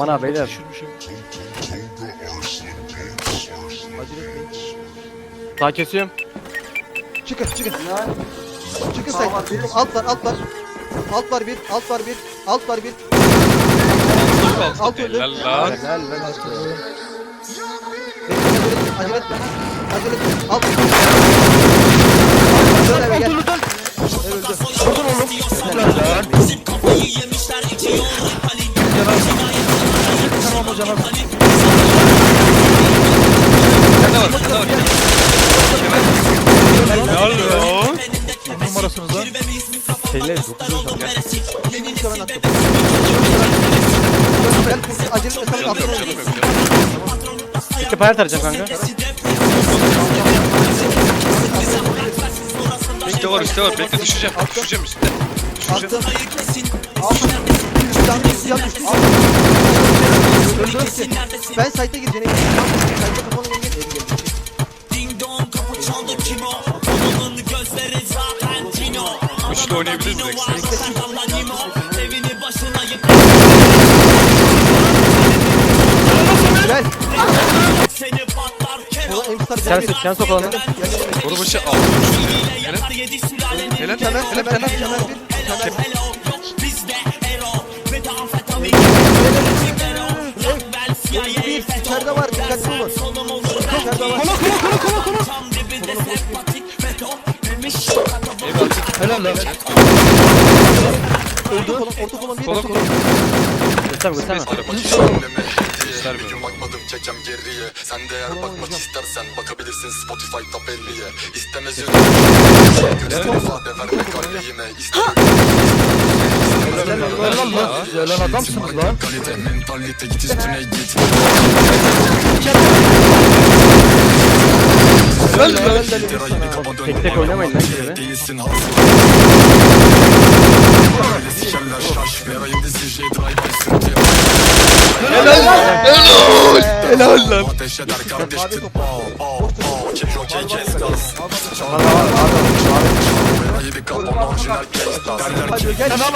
Aman ha beyler. Sağ kesiyorum. Çıkın çıkın. Çıkın sayın. Alt var alt var. Alt var bir, alt var bir, alt var bir. Alt öldü. Helal lan. Lan. Acele etme. Acele etme. Alt. Dön eve gel. Öldü. Vurdun oğlum. Helal. Tamam hocam abi. Sende var, sende var. Helal lan. On numarasınız lan. Şeyler 9 Şimdi ben. Acele etme. Sana Canım attım. yok, canım yok, canım yok. İşte payar tarayacağım kanka. Üstte var, üstte var. Bekle düşeceğim. Düşeceğim üstte. Düşeceğim. Attım. Can düştü, can düştü. Öldü, öldü. Ben site'e gireceğim. Site'e kafanı gel gel. Evi geldi. Üçlü oynayabiliriz direkt. Gel. Ola emstar Sen sok, sen sok olanı. Boru başı aldı. Helal. Helal. Kemer, Helal. kemer, Helal. kemer bir. Lan. Orta kolon, orta kolon bir. Kola kola. Gösterme gösterme. Bir gün bakmadım çekeceğim geriye. Sen de eğer bakmak istersen bakabilirsin Spotify top 50'ye İstemez yönü Göster ifade verme kalbime. Helal lan. Adamsınız lan. Kalite mentalite git üstüne git Helal lan. Lirayı bir kapa dön Tek tek oynamayın lan şöyle. Değilsin has Öyle sikerler şaş Verayı dizi J drive by sürtüyor Helal lan. Helal lan. Ateş eder kardeş tıp Pow pow pow Çek okey kes gaz Verayı bir kapa orijinal gangsta Derler ki.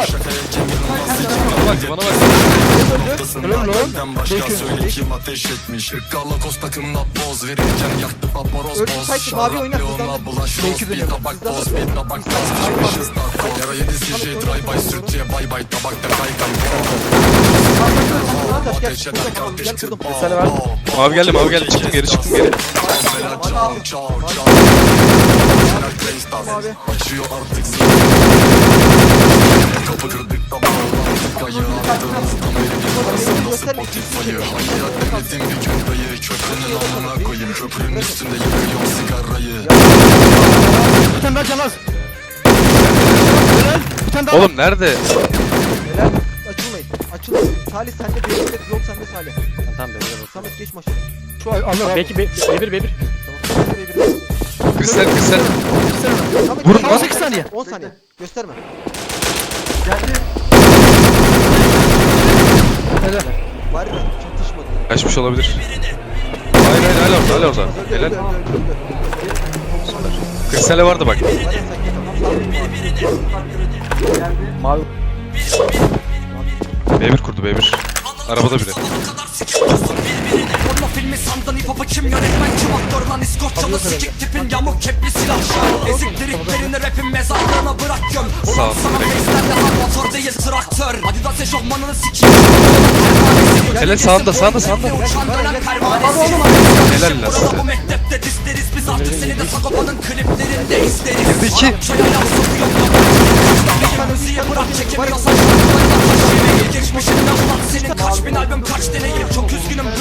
Şakaya kim inanmaz Bana bak. Benden başka söyle kim ateş etmiş Hırkalı kos takımla poz verirken yaktı paparoz boz Şarap de- bulaş roz Bir tabak yok. bir tabak gaz Çıkmışız da Yarayı dizi J drive by sürtüye bay bay Tabakta kaykan Ateş eder kardeş Gel tıp kurdum. Sene ver. Mavi geldi, mavi geldi. Çıktım geri, çıktım geri. Bela çal çal çal Açıyor artık Kapı kırdık beri bir dayı Köprünün amına koyayım Köprünün üstünde yakıyorum sigarayı Bir tane daha can az. Helal. Bir tane daha. Oğlum nerede? Helal. Açılmayın. Açılmayın. Salih sende bir yok sende Salih. Tamam bak. Samet geç maçı. Şu abi. Belki be- B1 B1. Tamam. Samet bir- bir- Kristal, kristal. Vurun lan. 18 saniye. 10 saniye. Gösterme. Helal. Var ya çatışmadı. Kaçmış olabilir. Hayır hayır hala orada, hala orada. Helal. Kristale vardı bak. Mavi. B1 kurdu B1. Arabada bile. Filmi sandın hip hop'u kim yönetmen kim aktör lan İskoçyalı sikik tipin yamuk kepli silah Ezik triplerini rapin mezarlığına bırak göm. Ulan sana face'lerle lan motor değil traktör Adidas eşofmanını sikeyim Helal sağında, sağında, sağında. Helal lan size. bu mektepte dizleriz biz artık seni de Sagopa'nın kliplerinde izleriz Ben müziği bırak çekemiyorsan Geçmişinden ulan senin kaç bin albüm kaç deneyim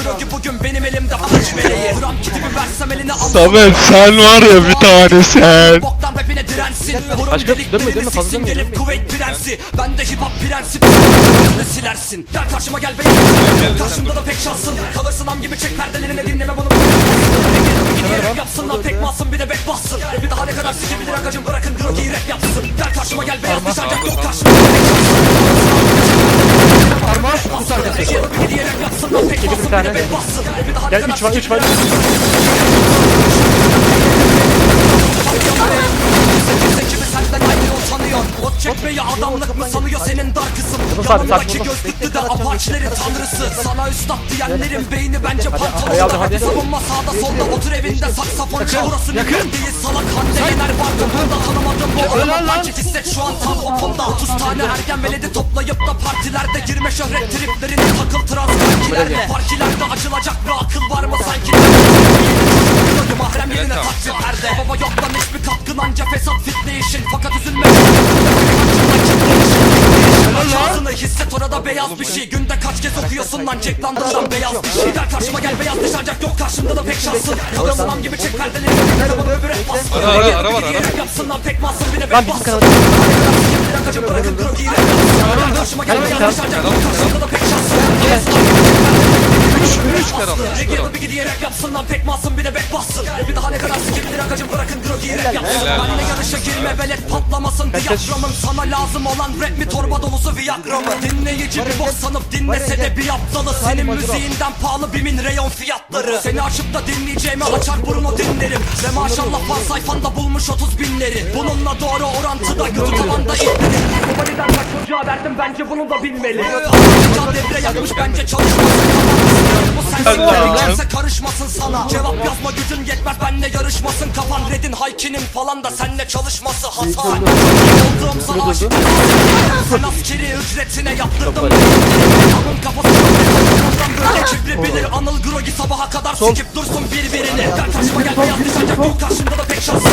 Çok üzgünüm Grogi bugün benim elimde aç meleği. Gram kitimi versem eline al Samet sen var ya bir tane sen. Boktan rapine dirensin Burun Başka- dönme, deliklerini dönme, fazla siksin dönme, gelip dönme. kuvvet prensi Ben de hip hop prensi. Ne silersin? Gel karşıma Karşımda da pek şansın. Kalırsın am gibi çek perdelerini dinleme bunu. Yapsın lan tek malsın bir de back bassın Bir daha ne kadar sikebilir agacım bırakın Grogi'yi rap yapsın. Gel karşıma gel beyaz bir sancak yok karşımda Armağan tutar. Ne Gel kadar 3 var 3 var. Etmeyi adamlık mı sanıyor senin dar abi, Yanındaki gözlüklü de apaçilerin tanrısı. Sana üstad diyenlerin beyni bence hadi. Savunma sağda solda otur evinde saksafon çal Burası gün değil. Salak hande yener var topunda Tanımadım bu adamı pancik hisset şu an tam opunda 30 tane ergen veledi toplayıp da partilerde Girme şöhret triplerine takıl transferkilerle Parkilerde açılacak bir akıl var mı sanki? Çocuk takdir perde Baba yok lan hiçbir katkın anca fesat fitne işin Fakat üzülme. Şansını hisset orada beyaz bir şey. Günde kaç kez okuyorsun lan lan dıştan beyaz bir şey. Gel karşıma gel beyaz dış ancak yok. Karşımda da pek şansın. Kalırsın am gibi çek perdeleri. Bunu öbür et bas. Ara, ara, ara var, ara. Yapsın lan pek masın bir de Lan bek bizim bas kanal Kaçıp bırakın krokiyi Gel karşıma gel beyaz dış ancak yok. Karşımda da pek şansın Üç. Üç kere Reggae aldı. bir gidiye rap yapsın lan pek masın bir de back bassın Bir daha ne kadar sikimdir akacım bırakın grogiyi rap yapsın Benle yarışa girme velet patlamasın Diyaframın sana lazım olan rap mi torba dolusu viagra Dinleyici bir bok sanıp dinlese de bir aptalı Senin müziğinden pahalı bimin reyon fiyatları Seni açıp da dinleyeceğime açar burun o dinlerim Ve maşallah fan sayfanda bulmuş 30 binleri Bununla doğru orantıda götü tavanda itleri Baba neden bak çocuğa verdim bence bunu da bilmeli Afrika devre yakmış bence sensin Allah. kimse karışmasın sana. Cevap yazma gücün yetmez benle yarışmasın. Kafan redin haykinin falan da senle çalışması Hasan Olduğum sana aşık Sen askeri ücretine yaptırdım Adamın kafası Ondan böyle kibri bilir Anıl Grogi sabaha kadar sikip dursun birbirini. Gel karşıma gel beyaz diş ancak yok karşımda da pek şanslı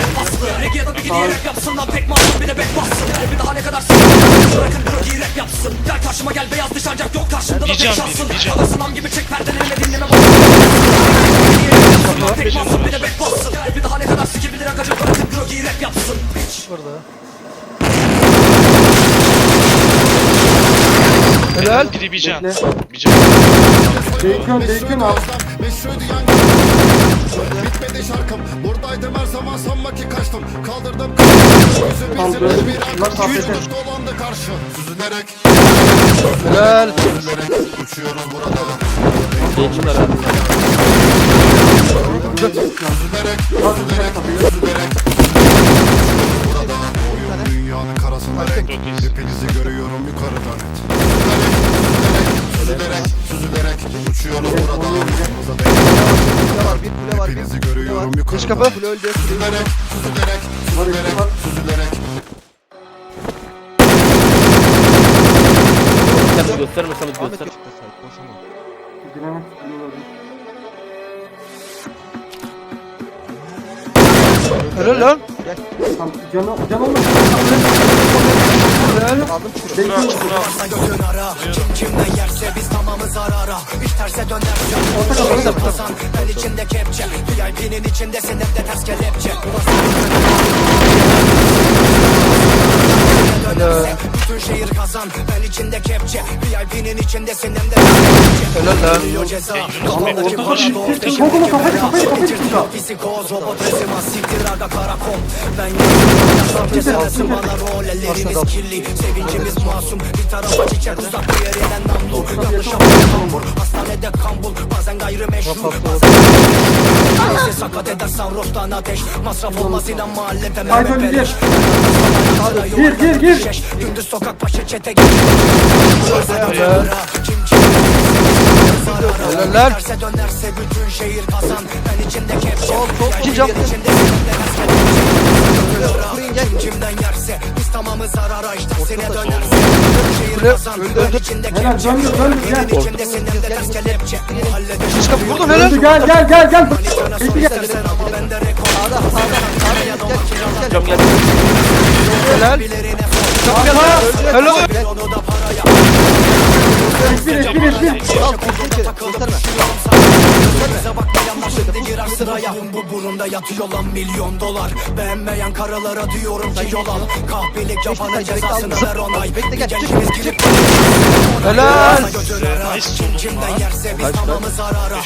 Rap bastı Reggie'de bir gidiye rap yapsın lan pek masum bir de back bassın Bir daha ne kadar sikip Bırakın Grogi'yi rap yapsın Gel karşıma gel beyaz diş ancak yok karşımda da pek şansın. Kalırsın am gibi çek perdelerine dinleme bak Pek masum bir de back bassın Bir daha ne kadar sikebilir akacım Bırakın Grogi'yi rap yapsın Helal. Biri bir can. Bir can. Bacon, bacon al. Bitmedi şarkım. Buradaydım her zaman sanma ki kaçtım. Kaldırdım Yüzü bizim bir akış Yüz kuruş dolandı karşı. Süzülerek. Helal. Uçuyoruz burada. Geçimler abi. Süzülerek Süzülerek Süzülerek. Burada Oyun dünyanın karasında renk. Hepinizi görüyorum yukarıdan. et Süzülerek Süzülerek Süzülerek Uçuyoruz burada Kule var bir kule var bir Hepinizi görüyorum Dış yukarıdan kapı. Kule öldü. Süzülerek Süzülerek Süzülerek Süzülerek. Sen gösterme sen Ahmet göster. gö- Helal lan. Götün ara Kim kimden yerse biz tamamız ara ara İş terse dönerse içinde kepçe VIP'nin içindesin hep de ters kelepçe Dönerse bütün şehir kazan. Ben içinde kepçe VIP'nin içindesin hem de ters kelepçe Helal lan. Geliyor ceza. Kafamdaki para doğru peşimdeki para Getirdim psikoz robot resim az siktir aga karakol. Ben yazıyorum kesemezsin bana rol Elleriniz kirli sevincimiz masum. Bir tarafa çiçek uzak bir yerine namlu. Yanlış yapıyor kambur Hastanede kambul Bazen gayrimeşru. Bazen Neyse sakat eder sarhoştan ateş. Masraf olmaz inan mahallede Mehmet Beleş. Gir. Gir gir Gündüz sokak başı çete kim Helal. Dönerse bütün şehir kazan Ben içinde kepçe İki cam. Kim kimden yerse Biz tamamız zarara işte sene dönerse şehir kazan Ben içinde kepçe Senin içindesin hem de ters kelepçe Halledelim İşte vurdum helal. Gel gel gel gel bende rekor Sağda sağda. Sağda gel gel gel. Cam geldi. Helal. Bir onu da paraya Al kurtul girer sıraya Bu burunda yatıyor lan milyon dolar Beğenmeyen karılara diyorum ki yol al Kahpelik yapanın cezasını ver onay Bekle, gel, gidip Helal. Kimden yerse biz tamamız ara ara